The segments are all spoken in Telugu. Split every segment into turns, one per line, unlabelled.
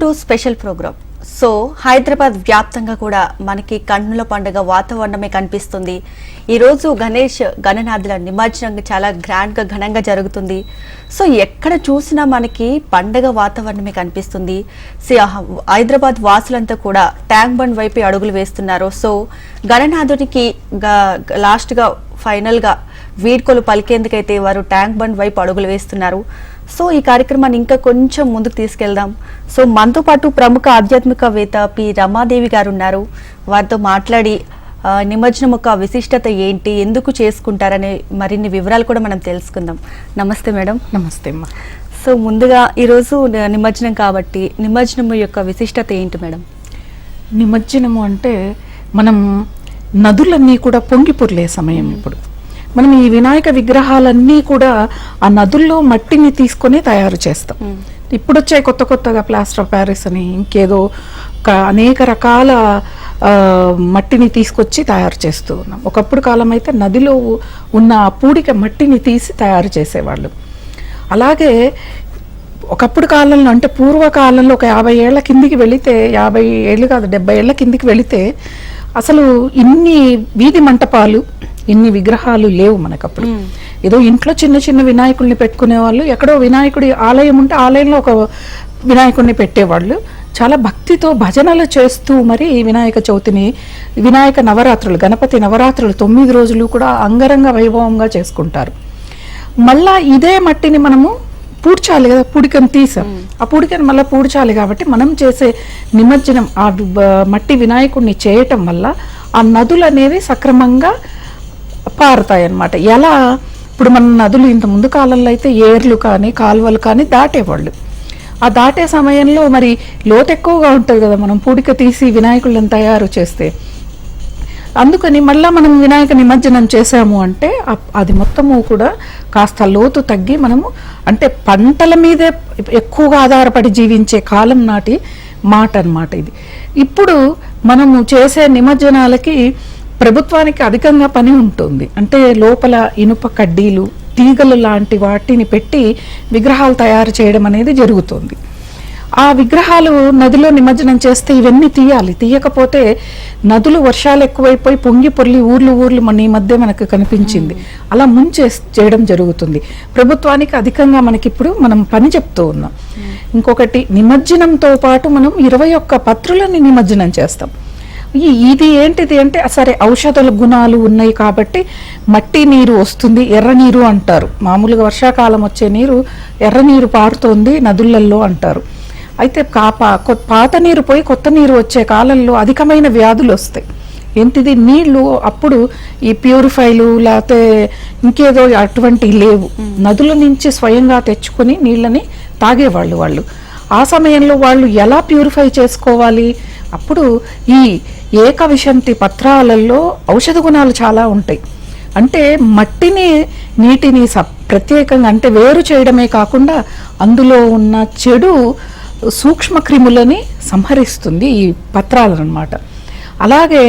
To special program. So Hyderabad వ్యాప్తంగా కూడా మనకి కన్నుల పండుగ వాతావరణమే కనిపిస్తుంది. ఈరోజు గణేష్ గణనాథుల నిమజ్జనం చాలా గ్రాండ్గా ఘనంగా జరుగుతుంది. సో ఎక్కడ చూసినా మనకి పండగ వాతావరణమే కనిపిస్తుంది. హైదరాబాద్ వాసులంతా కూడా ట్యాంక్ బండ్ వైపు అడుగులు వేస్తున్నారు. సో గణనాథునికి లాస్ట్గా ఫైనల్గా వీడ్కోలు పలికేందుకైతే వారు ట్యాంక్ బండ్ వైపు అడుగులు వేస్తున్నారు. సో ఈ కార్యక్రమాన్ని ఇంకా కొంచెం ముందుకు తీసుకెళ్దాం. సో మనతో పాటు ప్రముఖ ఆధ్యాత్మికవేత్త పి రమాదేవి గారు ఉన్నారు వారితో మాట్లాడి నిమజ్జనం యొక్క విశిష్టత ఏంటి? ఎందుకు చేసుకుంటారనే మరిన్ని వివరాలు కూడా మనం తెలుసుకుందాం. నమస్తే మేడం.
నమస్తే అమ్మా.
సో ముందుగా ఈరోజు నిమజ్జనం కాబట్టి నిమజ్జనం యొక్క విశిష్టత ఏంటి మేడం?
నిమజ్జనము అంటే మనం నదులన్నీ కూడా పొంగి పొర్లే సమయం ఇప్పుడు. మనం ఈ వినాయక విగ్రహాలన్నీ కూడా ఆ నదుల్లో మట్టిని తీసుకొని తయారు చేస్తాం. ఇప్పుడు వచ్చాయి కొత్త కొత్తగా ప్లాస్టర్ ఆఫ్ ప్యారిస్ అని ఇంకేదో అనేక రకాల మట్టిని తీసుకొచ్చి తయారు చేస్తూ ఉన్నాం. ఒకప్పుడు కాలం అయితే నదిలో ఉన్న ఆ పూడిక మట్టిని తీసి తయారు చేసేవాళ్ళు. అలాగే ఒకప్పుడు కాలంలో అంటే పూర్వకాలంలో ఒక యాభై ఏళ్ళ కిందికి వెళితే యాభై ఏళ్ళు కాదు డెబ్బై ఏళ్ళ కిందికి వెళితే అసలు ఇన్ని వీధి మంటపాలు ఇన్ని విగ్రహాలు లేవు మనకప్పుడు. ఏదో ఇంట్లో చిన్న చిన్న వినాయకుడిని పెట్టుకునే వాళ్ళు ఎక్కడో వినాయకుడి ఆలయం ఉంటే ఆలయంలో ఒక వినాయకుడిని పెట్టేవాళ్ళు. చాలా భక్తితో భజనలు చేస్తూ మరి ఈ వినాయక చవితిని వినాయక నవరాత్రులు గణపతి నవరాత్రులు తొమ్మిది రోజులు కూడా అంగరంగ వైభవంగా చేసుకుంటారు. మళ్ళా ఇదే మట్టిని మనము పూడ్చాలి కదా పూడికను తీసాం. ఆ పూడికను మళ్ళీ పూడ్చాలి కాబట్టి మనం చేసే నిమజ్జనం ఆ మట్టి వినాయకుడిని చేయటం వల్ల ఆ నదులు అనేవి సక్రమంగా పారుతాయి అన్నమాట ఎలా? ఇప్పుడు మన నదులు ఇంత ముందు కాలంలో అయితే ఏర్లు కానీ కాలువలు కానీ దాటేవాళ్ళు. ఆ దాటే సమయంలో మరి లోతు ఎక్కువగా ఉంటుంది కదా మనం పూడిక తీసి వినాయకులను తయారు చేస్తే. అందుకని మళ్ళీ మనం వినాయక నిమజ్జనం చేసాము అంటే అది మొత్తము కూడా కాస్త లోతు తగ్గి మనము అంటే పంటల మీదే ఎక్కువగా ఆధారపడి జీవించే కాలం నాటి మాట అన్నమాట ఇది. ఇప్పుడు మనము చేసే నిమజ్జనాలకి ప్రభుత్వానికి అధికంగా పని ఉంటుంది. అంటే లోపల ఇనుప కడ్డీలు తీగలు లాంటి వాటిని పెట్టి విగ్రహాలు తయారు చేయడం అనేది జరుగుతుంది. ఆ విగ్రహాలు నదిలో నిమజ్జనం చేస్తే ఇవన్నీ తీయాలి. తీయకపోతే నదులు వర్షాలు ఎక్కువైపోయి పొంగి పొర్లి ఊర్లు ఊర్లు మన ఈ మధ్య మనకు కనిపించింది. అలా ముంచే చేయడం జరుగుతుంది. ప్రభుత్వానికి అధికంగా మనకి ఇప్పుడు మనం పని చెప్తూ ఉన్నాం. ఇంకొకటి నిమజ్జనంతో పాటు మనం ఇరవై ఒక్క పత్రులని నిమజ్జనం చేస్తాం. ఇది ఏంటిది అంటే సరే ఔషధ గుణాలు ఉన్నాయి కాబట్టి మట్టి నీరు వస్తుంది ఎర్ర నీరు అంటారు. మామూలుగా వర్షాకాలం వచ్చే నీరు ఎర్ర నీరు పారుతోంది నదులల్లో అంటారు. అయితే కాపా పాత నీరు పోయి కొత్త నీరు వచ్చే కాలంలో అధికమైన వ్యాధులు వస్తాయి. ఏంటిది? నీళ్ళు అప్పుడు ఈ ప్యూరిఫైలు లేకపోతే ఇంకేదో అటువంటివి లేవు. నదుల నుంచి స్వయంగా తెచ్చుకొని నీళ్ళని తాగేవాళ్ళు వాళ్ళు. ఆ సమయంలో వాళ్ళు ఎలా ప్యూరిఫై చేసుకోవాలి? అప్పుడు ఈ ఏకవిశంతి పత్రాలలో ఔషధ గుణాలు చాలా ఉంటాయి. అంటే మట్టిని నీటిని సప్ ప్రత్యేకంగా అంటే వేరు చేయడమే కాకుండా అందులో ఉన్న చెడు సూక్ష్మ క్రిములని సంహరిస్తుంది ఈ పత్రాలు అన్నమాట అలాగే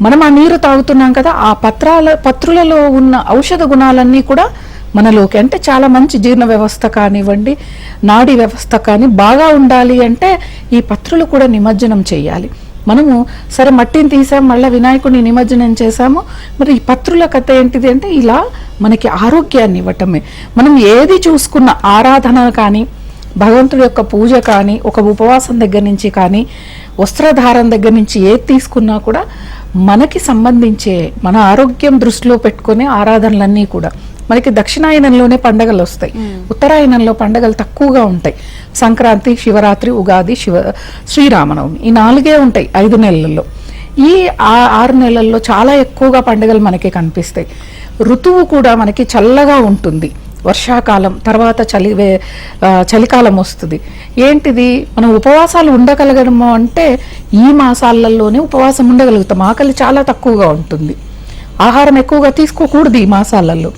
మనం ఆ నీరు తాగుతున్నాం కదా ఆ పత్రాల పత్రులలో ఉన్న ఔషధ గుణాలన్నీ కూడా మనలోకి అంటే చాలా మంచి జీర్ణ వ్యవస్థ కానివ్వండి నాడీ వ్యవస్థ కానీ బాగా ఉండాలి అంటే ఈ పత్రులు కూడా నిమజ్జనం చేయాలి. మనము సరే మట్టిని తీసాం మళ్ళీ వినాయకుడిని నిమజ్జనం చేసాము మరి ఈ పత్రుల కథ ఏంటిది అంటే ఇలా మనకి ఆరోగ్యాన్ని ఇవ్వటమే. మనం ఏది చూసుకున్న ఆరాధన కానీ భగవంతుడి యొక్క పూజ కానీ ఒక ఉపవాసం దగ్గర నుంచి కానీ వస్త్రధారం దగ్గర నుంచి ఏది తీసుకున్నా కూడా మనకి సంబంధించే మన ఆరోగ్యం దృష్టిలో పెట్టుకునే ఆరాధనలన్నీ కూడా. మనకి దక్షిణాయనంలోనే పండగలు వస్తాయి. ఉత్తరాయణంలో పండగలు తక్కువగా ఉంటాయి. సంక్రాంతి శివరాత్రి ఉగాది శివ శ్రీరామనవమి ఈ నాలుగే ఉంటాయి ఐదు నెలల్లో. ఈ ఆరు నెలల్లో చాలా ఎక్కువగా పండుగలు మనకి కనిపిస్తాయి. ఋతువు కూడా మనకి చల్లగా ఉంటుంది. వర్షాకాలం తర్వాత చలి చలికాలం వస్తుంది. ఏంటిది? మనం ఉపవాసాలు ఉండగలగడము అంటే ఈ మాసాలలోనే ఉపవాసం ఉండగలుగుతాం. ఆకలి చాలా తక్కువగా ఉంటుంది. ఆహారం ఎక్కువగా తీసుకోకూడదు ఈ మాసాలలో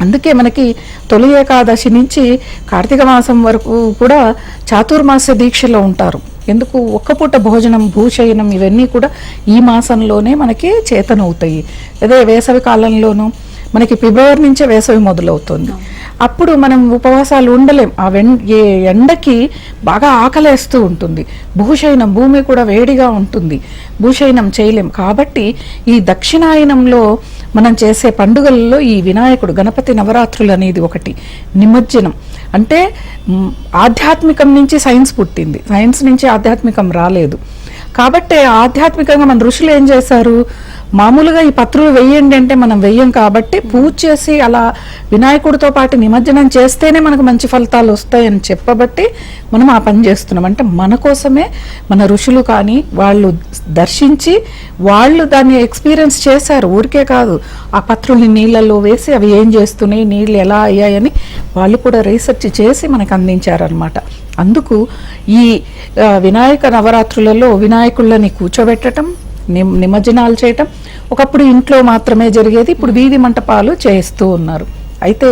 అందుకే మనకి తొలి ఏకాదశి నుంచి కార్తీక మాసం వరకు కూడా చాతుర్మాస దీక్షలో ఉంటారు. ఎందుకు? ఒక్క పూట భోజనం భూశయనం ఇవన్నీ కూడా ఈ మాసంలోనే మనకి చేతనవుతాయి. అదే వేసవి కాలంలోనూ మనకి ఫిబ్రవరి నుంచే వేసవి మొదలవుతుంది. అప్పుడు మనం ఉపవాసాలు ఉండలేం. ఆ వెన్ ఏ ఎండకి బాగా ఆకలేస్తూ ఉంటుంది. భూషయనం భూమి కూడా వేడిగా ఉంటుంది. భూషయనం చేయలేం. కాబట్టి ఈ దక్షిణాయనంలో మనం చేసే పండుగలలో ఈ వినాయకుడు గణపతి నవరాత్రులు అనేది ఒకటి. నిమజ్జనం. అంటే ఆధ్యాత్మికం నుంచి సైన్స్ పుట్టింది. సైన్స్ నుంచి ఆధ్యాత్మికం రాలేదు. కాబట్టి ఆధ్యాత్మికంగా మన ఋషులు ఏం చేశారు? మామూలుగా ఈ పత్రులు వెయ్యండి అంటే మనం వెయ్యం కాబట్టి పూజ చేసి అలా వినాయకుడితో పాటు నిమజ్జనం చేస్తేనే మనకు మంచి ఫలితాలు వస్తాయని చెప్పబట్టి మనం ఆ పని చేస్తున్నాం. అంటే మన కోసమే మన ఋషులు కానీ వాళ్ళు దర్శించి వాళ్ళు దాన్ని ఎక్స్పీరియన్స్ చేశారు. ఊరికే కాదు. ఆ పత్రుల్ని నీళ్ళల్లో వేసి అవి ఏం చేస్తున్నాయి నీళ్ళు ఎలా అయ్యాయని వాళ్ళు కూడా రీసెర్చ్ చేసి మనకు అందించారనమాట అందుకు ఈ వినాయక నవరాత్రులలో వినాయకుళ్ళని కూర్చోబెట్టడం నిమజ్జనాలు చేయటం. ఒకప్పుడు ఇంట్లో మాత్రమే జరిగేది. ఇప్పుడు వీధి మంటపాలు చేస్తూ ఉన్నారు. అయితే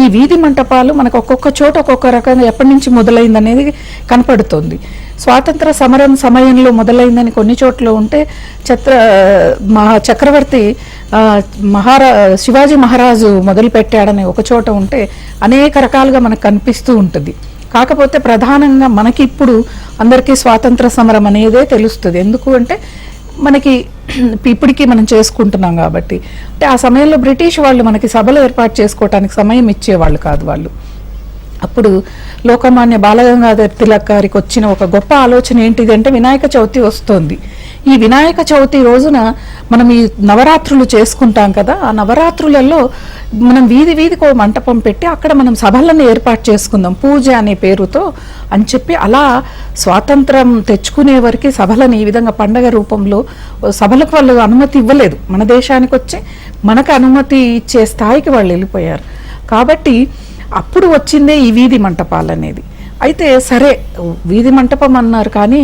ఈ వీధి మంటపాలు మనకు ఒక్కొక్క చోట ఒక్కొక్క రకంగా ఎప్పటి నుంచి మొదలైంది అనేది కనపడుతుంది. స్వాతంత్ర సమరం సమయంలో మొదలైందని కొన్ని చోట్ల ఉంటే చత్ర మహా చక్రవర్తి మహారా శివాజీ మహారాజు మొదలుపెట్టాడని ఒక చోట ఉంటే అనేక రకాలుగా మనకు కనిపిస్తూ ఉంటుంది. కాకపోతే ప్రధానంగా మనకి ఇప్పుడు అందరికీ స్వాతంత్ర సమరం అనేదే తెలుస్తుంది. ఎందుకు అంటే మనకి ఇప్పటికీ మనం చేసుకుంటున్నాం కాబట్టి. అంటే ఆ సమయంలో బ్రిటిష్ వాళ్ళు మనకి సభలు ఏర్పాటు చేసుకోవటానికి సమయం ఇచ్చేవాళ్ళు కాదు వాళ్ళు. అప్పుడు లోకమాన్య బాలగంగాధర్ తిలక్ గారికి వచ్చిన ఒక గొప్ప ఆలోచన ఏంటిది అంటే వినాయక చవితి వస్తోంది. ఈ వినాయక చవితి రోజున మనం ఈ నవరాత్రులు చేసుకుంటాం కదా ఆ నవరాత్రులలో మనం వీధి వీధికి ఓ మంటపం పెట్టి అక్కడ మనం సభలను ఏర్పాటు చేసుకుందాం పూజ అనే పేరుతో అని చెప్పి అలా స్వాతంత్రం తెచ్చుకునే వరకు సభలను ఈ విధంగా పండగ రూపంలో సభలకు వాళ్ళు అనుమతి ఇవ్వలేదు. మన దేశానికి వచ్చి మనకు అనుమతి ఇచ్చే స్థాయికి వాళ్ళు వెళ్ళిపోయారు. కాబట్టి అప్పుడు వచ్చిందే ఈ వీధి మంటపాలు అనేది. అయితే సరే వీధి మంటపం అన్నారు కానీ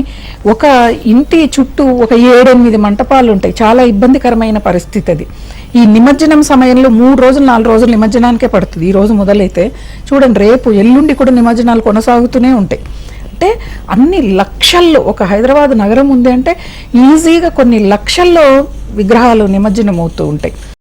ఒక ఇంటి చుట్టూ ఒక ఏడెనిమిది మంటపాలు ఉంటాయి. చాలా ఇబ్బందికరమైన పరిస్థితి అది ఈ నిమజ్జనం సమయంలో మూడు రోజులు నాలుగు రోజులు నిమజ్జనానికే పడుతుంది. ఈ రోజు మొదలైతే చూడండి రేపు ఎల్లుండి కూడా నిమజ్జనాలు కొనసాగుతూనే ఉంటాయి. అంటే అన్ని లక్షల్లో ఒక హైదరాబాద్ నగరం ఉంది అంటే ఈజీగా కొన్ని లక్షల్లో విగ్రహాలు నిమజ్జనం అవుతూ ఉంటాయి.